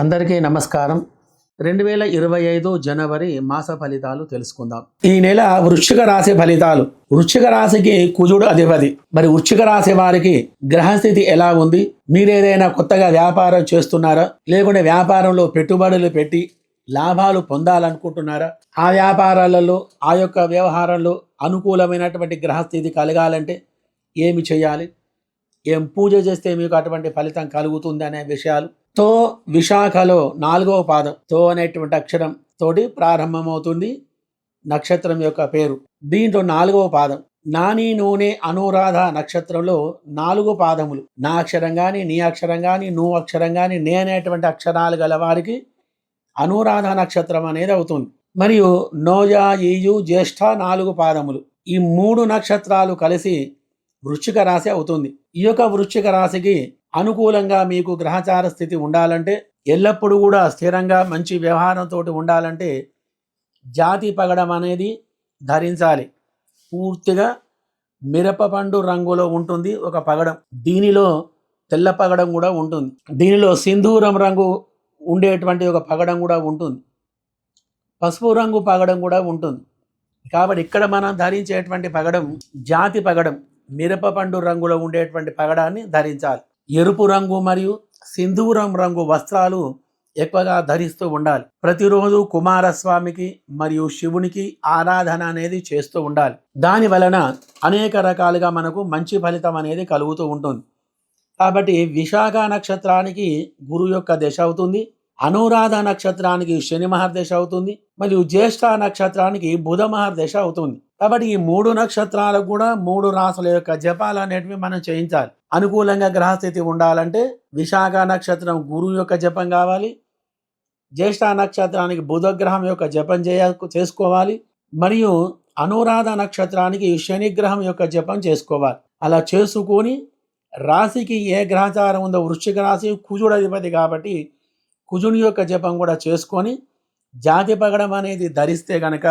అందరికీ నమస్కారం. రెండు వేల ఇరవై ఐదు జనవరి మాస ఫలితాలు తెలుసుకుందాం. ఈ నెల వృశ్చిక రాశి ఫలితాలు. వృశ్చిక రాశికి కుజుడు అధిపతి. మరి వృశ్చిక రాశి వారికి గ్రహస్థితి ఎలా ఉంది? మీరేదైనా కొత్తగా వ్యాపారం చేస్తున్నారా? లేకుంటే వ్యాపారంలో పెట్టుబడులు పెట్టి లాభాలు పొందాలనుకుంటున్నారా? ఆ వ్యాపారాలలో ఆ యొక్క వ్యవహారంలో అనుకూలమైనటువంటి గ్రహస్థితి కలగాలంటే ఏమి చేయాలి? ఏం పూజ చేస్తే మీకు అటువంటి ఫలితం కలుగుతుంది అనే విషయాలు తో విశాఖలో నాలుగవ పాదం. తో అనేటువంటి అక్షరం తోటి ప్రారంభమవుతుంది నక్షత్రం యొక్క పేరు. దీంట్లో నాలుగవ పాదం. నాని నూనె అనురాధ నక్షత్రంలో నాలుగు పాదములు. నా అక్షరం కానీ నీ అక్షరం కానీ నువ్వు అక్షరం కానీ నే అనేటువంటి అక్షరాలు గల వారికి అనురాధ నక్షత్రం అనేది అవుతుంది. మరియు నోజా ఈయు జ్యేష్ఠ నాలుగు పాదములు. ఈ మూడు నక్షత్రాలు కలిసి వృశ్చిక రాశి అవుతుంది. ఈ యొక్క వృశ్చిక రాశికి అనుకూలంగా మీకు గ్రహచార స్థితి ఉండాలంటే ఎల్లప్పుడూ కూడా స్థిరంగా మంచి వ్యవహారంతో ఉండాలంటే జాతి పగడం అనేది ధరించాలి. పూర్తిగా మిరపపండు రంగులో ఉంటుంది ఒక పగడం. దీనిలో తెల్ల పగడం కూడా ఉంటుంది. దీనిలో సింధూరం రంగు ఉండేటువంటి ఒక పగడం కూడా ఉంటుంది. పసుపు రంగు పగడం కూడా ఉంటుంది. కాబట్టి ఇక్కడ మనం ధరించేటువంటి పగడం జాతి పగడం. మిరప పండు రంగులో ఉండేటువంటి పగడాన్ని ధరించాలి. ఎరుపు రంగు మరియు సింధూరం రంగు వస్త్రాలు ఎక్కువగా ధరిస్తూ ఉండాలి. ప్రతిరోజు కుమారస్వామికి మరియు శివునికి ఆరాధన అనేది చేస్తూ ఉండాలి. దాని వలన అనేక రకాలుగా మనకు మంచి ఫలితం అనేది కలుగుతూ ఉంటుంది. కాబట్టి విశాఖ నక్షత్రానికి గురు యొక్క దశ అవుతుంది. అనురాధ నక్షత్రానికి శని మహర్దశ అవుతుంది. మరియు జ్యేష్ఠ నక్షత్రానికి బుధ మహర్దశ అవుతుంది. కాబట్టి ఈ మూడు నక్షత్రాలకు కూడా మూడు రాసుల యొక్క జపాలు అనేటివి మనం చేయించాలి. అనుకూలంగా గ్రహస్థితి ఉండాలంటే విశాఖ నక్షత్రం గురువు యొక్క జపం కావాలి. జ్యేష్ఠ నక్షత్రానికి బుధగ్రహం యొక్క జపం చేయ చేసుకోవాలి. మరియు అనురాధ నక్షత్రానికి శనిగ్రహం యొక్క జపం చేసుకోవాలి. అలా చేసుకొని రాశికి ఏ గ్రహచారం ఉందో వృశ్చిక రాశి కుజుడు అధిపతి కాబట్టి కుజుని యొక్క జపం కూడా చేసుకొని జాతి పగడం అనేది ధరిస్తే గనక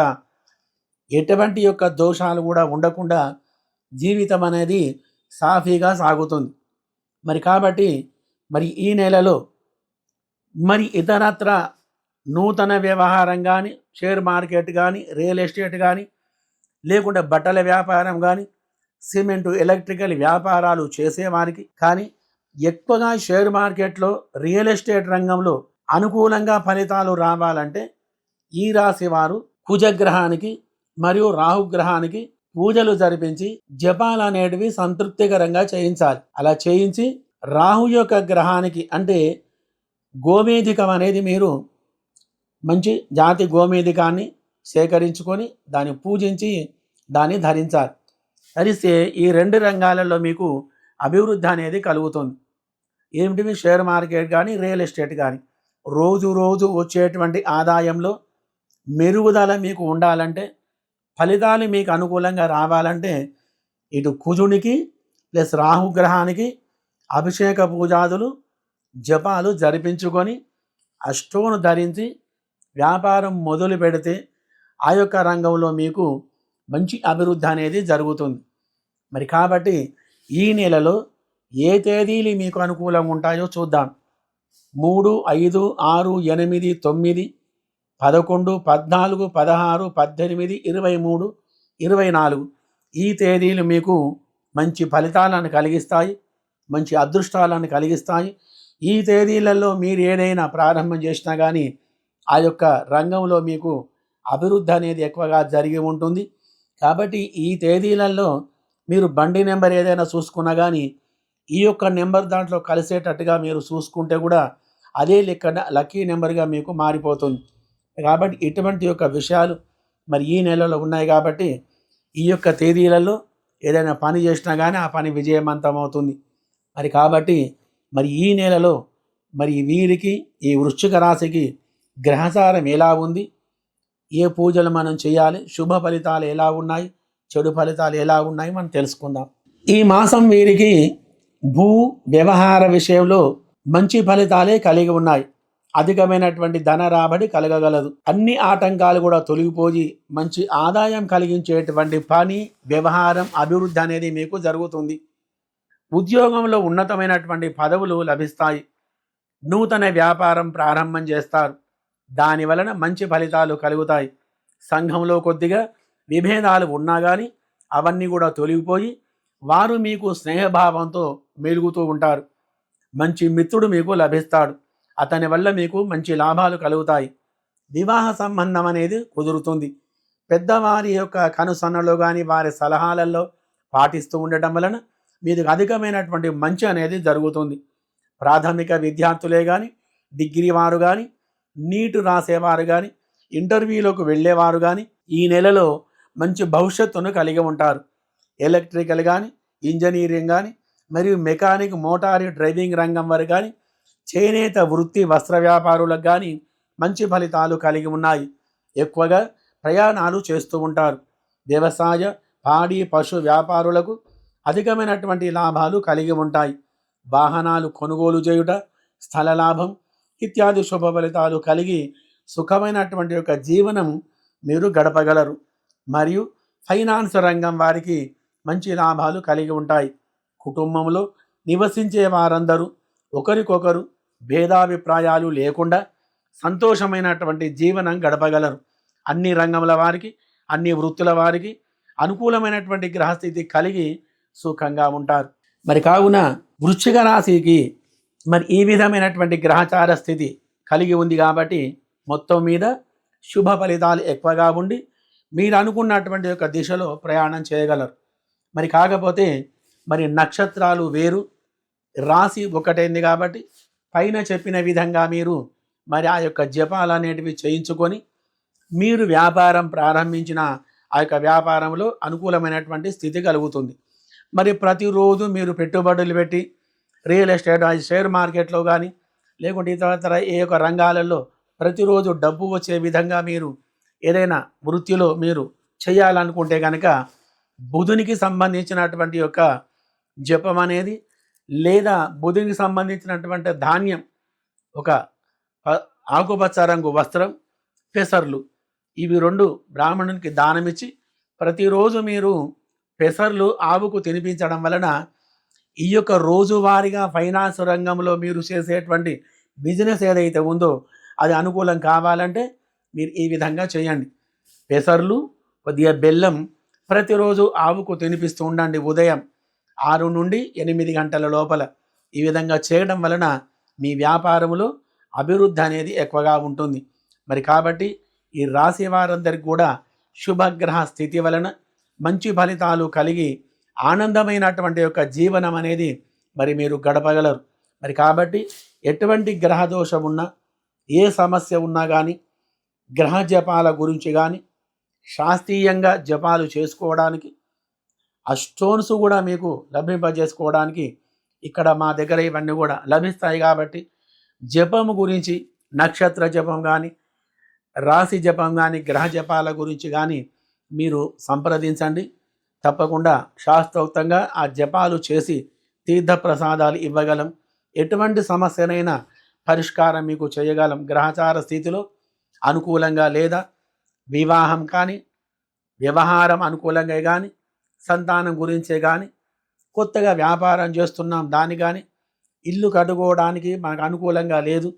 ఎటువంటి యొక్క దోషాలు కూడా ఉండకుండా జీవితం అనేది సాఫీగా సాగుతుంది. మరి కాబట్టి మరి ఈ నెలలో మరి ఇతరత్ర నూతన వ్యవహారం కానీ షేర్ మార్కెట్ కానీ రియల్ ఎస్టేట్ కానీ లేకుంటే బట్టల వ్యాపారం కానీ సిమెంటు ఎలక్ట్రికల్ వ్యాపారాలు చేసేవారికి కానీ ఎక్కువగా షేర్ మార్కెట్లో రియల్ ఎస్టేట్ రంగంలో అనుకూలంగా ఫలితాలు రావాలంటే ఈ రాశి వారు కుజగ్రహానికి మరియు రాహుగ్రహానికి పూజలు జరిపించి జపాలు అనేటివి సంతృప్తికరంగా చేయించాలి. అలా చేయించి రాహు యొక్క గ్రహానికి అంటే గోమేధికం అనేది మీరు మంచి జాతి గోమేధికాన్ని సేకరించుకొని దాన్ని పూజించి దాన్ని ధరించాలి. ధరిస్తే ఈ రెండు రంగాలలో మీకు అభివృద్ధి అనేది కలుగుతుంది. ఏమిటివి షేర్ మార్కెట్ కానీ రియల్ ఎస్టేట్ కానీ రోజు రోజు వచ్చేటువంటి ఆదాయంలో మెరుగుదల మీకు ఉండాలంటే ఫలితాలు మీకు అనుకూలంగా రావాలంటే ఇటు కుజునికి ప్లస్ రాహుగ్రహానికి అభిషేక పూజాదులు జపాలు జరిపించుకొని అష్టోను ధరించి వ్యాపారం మొదలు పెడితే ఆ యొక్క రంగంలో మీకు మంచి అభివృద్ధి అనేది జరుగుతుంది. మరి కాబట్టి ఈ నెలలో ఏ తేదీలు మీకు అనుకూలంగా ఉంటాయో చూద్దాం. మూడు ఐదు ఆరు ఎనిమిది తొమ్మిది పదకొండు పద్నాలుగు పదహారు పద్దెనిమిది ఇరవై మూడు ఇరవై నాలుగు. ఈ తేదీలు మీకు మంచి ఫలితాలను కలిగిస్తాయి మంచి అదృష్టాలను కలిగిస్తాయి. ఈ తేదీలలో మీరు ఏదైనా ప్రారంభం చేసినా కానీ ఆ యొక్క రంగంలో మీకు అభివృద్ధి అనేది ఎక్కువగా జరిగి ఉంటుంది. కాబట్టి ఈ తేదీలలో మీరు బండి నెంబర్ ఏదైనా చూసుకున్నా కానీ ఈ యొక్క నెంబర్ దాంట్లో కలిసేటట్టుగా మీరు చూసుకుంటే కూడా అదే లెక్క లక్కీ నెంబర్గా మీకు మారిపోతుంది. కాబట్టి ఇటువంటి యొక్క విషయాలు మరి ఈ నెలలో ఉన్నాయి కాబట్టి ఈ యొక్క తేదీలలో ఏదైనా పని చేసినా కానీ ఆ పని విజయవంతం అవుతుంది. మరి కాబట్టి మరి ఈ నెలలో మరి వీరికి ఈ వృశ్చిక రాశికి గ్రహసారం ఎలా ఉంది? ఏ పూజలు మనం చేయాలి? శుభ ఫలితాలు ఎలా ఉన్నాయి? చెడు ఫలితాలు ఎలా ఉన్నాయి మనం తెలుసుకుందాం. ఈ మాసం వీరికి భూ వ్యవహార విషయంలో మంచి ఫలితాలే కలిగి ఉన్నాయి. అధికమైనటువంటి ధన రాబడి కలగగలదు. అన్ని ఆటంకాలు కూడా తొలగిపోయి మంచి ఆదాయం కలిగించేటువంటి పని వ్యవహారం అభివృద్ధి అనేది మీకు జరుగుతుంది. ఉద్యోగంలో ఉన్నతమైనటువంటి పదవులు లభిస్తాయి. నూతన వ్యాపారం ప్రారంభం చేస్తారు. దాని వలన మంచి ఫలితాలు కలుగుతాయి. సంఘంలో కొద్దిగా విభేదాలు ఉన్నా కానీ అవన్నీ కూడా తొలగిపోయి వారు మీకు స్నేహభావంతో మెలుగుతూ ఉంటారు. మంచి మిత్రుడు మీకు లభిస్తాడు. అతని వల్ల మీకు మంచి లాభాలు కలుగుతాయి. వివాహ సంబంధం అనేది కుదురుతుంది. పెద్దవారి యొక్క కనుసన్నలో కానీ వారి సలహాలలో పాటిస్తూ ఉండటం వలన మీకు అధికమైనటువంటి మంచి అనేది జరుగుతుంది. ప్రాథమిక విద్యార్థులే కానీ డిగ్రీ వారు కానీ నీటు రాసేవారు కానీ ఇంటర్వ్యూలకు వెళ్ళేవారు కానీ ఈ నెలలో మంచి భవిష్యత్తును కలిగి ఉంటారు. ఎలక్ట్రికల్ కానీ ఇంజనీరింగ్ కానీ మరియు మెకానిక్ మోటార్ డ్రైవింగ్ రంగం వారు కానీ చేనేత వృత్తి వస్త్ర వ్యాపారులకు కానీ మంచి ఫలితాలు కలిగి ఉన్నాయి. ఎక్కువగా ప్రయాణాలు చేస్తూ ఉంటారు. వ్యవసాయ పాడి పశు వ్యాపారులకు అధికమైనటువంటి లాభాలు కలిగి ఉంటాయి. వాహనాలు కొనుగోలు చేయుట స్థల లాభం ఇత్యాది శుభ ఫలితాలు కలిగి సుఖమైనటువంటి యొక్క జీవనం మీరు గడపగలరు. మరియు ఫైనాన్స్ రంగం వారికి మంచి లాభాలు కలిగి ఉంటాయి. కుటుంబంలో నివసించే వారందరూ ఒకరికొకరు భేదాభిప్రాయాలు లేకుండా సంతోషమైనటువంటి జీవనం గడపగలరు. అన్ని రంగముల వారికి అన్ని వృత్తుల వారికి అనుకూలమైనటువంటి గ్రహస్థితి కలిగి సుఖంగా ఉంటారు. మరి కావున వృశ్చిక రాశికి మరి ఈ విధమైనటువంటి గ్రహచార స్థితి కలిగి ఉంది కాబట్టి మొత్తం మీద శుభ ఫలితాలు ఎక్కువగా ఉండి మీరు అనుకున్నటువంటి యొక్క దిశలో ప్రయాణం చేయగలరు. మరి కాకపోతే మరి నక్షత్రాలు వేరు రాశి ఒకటైంది కాబట్టి పైన చెప్పిన విధంగా మీరు మరి ఆ యొక్క జపాలు అనేటివి చేయించుకొని మీరు వ్యాపారం ప్రారంభించిన ఆ యొక్క వ్యాపారంలో అనుకూలమైనటువంటి స్థితి కలుగుతుంది. మరి ప్రతిరోజు మీరు పెట్టుబడులు పెట్టి రియల్ ఎస్టేట్ షేర్ మార్కెట్లో కానీ లేకుంటే ఇతర ఏ యొక్క రంగాలలో ప్రతిరోజు డబ్బు వచ్చే విధంగా మీరు ఏదైనా వృత్తిలో మీరు చేయాలనుకుంటే కనుక బుధునికి సంబంధించినటువంటి యొక్క జపం అనేది లేదా బుధునికి సంబంధించినటువంటి ధాన్యం ఒక ప- ఆకుపచ్చ రంగు వస్త్రం పెసర్లు ఇవి రెండు బ్రాహ్మణునికి దానమిచ్చి ప్రతిరోజు మీరు పెసర్లు ఆవుకు తినిపించడం వలన ఈ యొక్క రోజువారీగా ఫైనాన్స్ రంగంలో మీరు చేసేటువంటి బిజినెస్ ఏదైతే ఉందో అది అనుకూలం కావాలంటే మీరు ఈ విధంగా చేయండి. పెసర్లు కొద్దిగా బెల్లం ప్రతిరోజు ఆవుకు తినిపిస్తూ ఉండండి ఉదయం ఆరు నుండి ఎనిమిది గంటల లోపల. ఈ విధంగా చేయడం వలన మీ వ్యాపారంలో అభివృద్ధి అనేది ఎక్కువగా ఉంటుంది. మరి కాబట్టి ఈ రాశి వారందరికీ కూడా శుభగ్రహ స్థితి వలన మంచి ఫలితాలు కలిగి ఆనందమైనటువంటి యొక్క జీవనం అనేది మరి మీరు గడపగలరు. మరి కాబట్టి ఎటువంటి గ్రహదోషం ఉన్నా ఏ సమస్య ఉన్నా కానీ గ్రహ జపాల గురించి కానీ శాస్త్రీయంగా జపాలు చేసుకోవడానికి ఆ స్టోన్స్ కూడా మీకు లభింపజేసుకోవడానికి ఇక్కడ మా దగ్గర ఇవన్నీ కూడా లభిస్తాయి కాబట్టి జపము గురించి నక్షత్ర జపం కానీ రాశి జపం కానీ గ్రహ జపాల గురించి కానీ మీరు సంప్రదించండి. తప్పకుండా శాస్త్రోక్తంగా ఆ జపాలు చేసి తీర్థ ప్రసాదాలు ఇవ్వగలం. ఎటువంటి సమస్యనైనా పరిష్కారం మీకు చేయగలం గ్రహచార స్థితిలో అనుకూలంగా లేదా వివాహం కానీ వ్యవహారం అనుకూలంగా కానీ సంతానం గురించే కానీ కొత్తగా వ్యాపారం చేస్తున్నాం దాని కానీ ఇల్లు కట్టుకోవడానికి మనకు అనుకూలంగా లేదు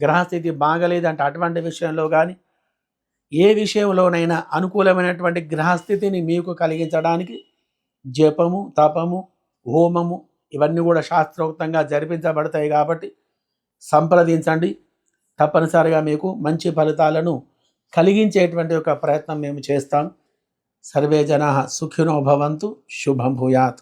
గ్రహస్థితి బాగలేదంటే అటువంటి విషయంలో కానీ ఏ విషయంలోనైనా అనుకూలమైనటువంటి గ్రహస్థితిని మీకు కలిగించడానికి జపము తపము హోమము ఇవన్నీ కూడా శాస్త్రోక్తంగా జరిపించబడతాయి కాబట్టి సంప్రదించండి. తప్పనిసరిగా మీకు మంచి ఫలితాలను కలిగించేటువంటి ఒక ప్రయత్నం మేము చేస్తాం. సర్వే జనా సుఖినో భవంతు శుభం భూయాత్.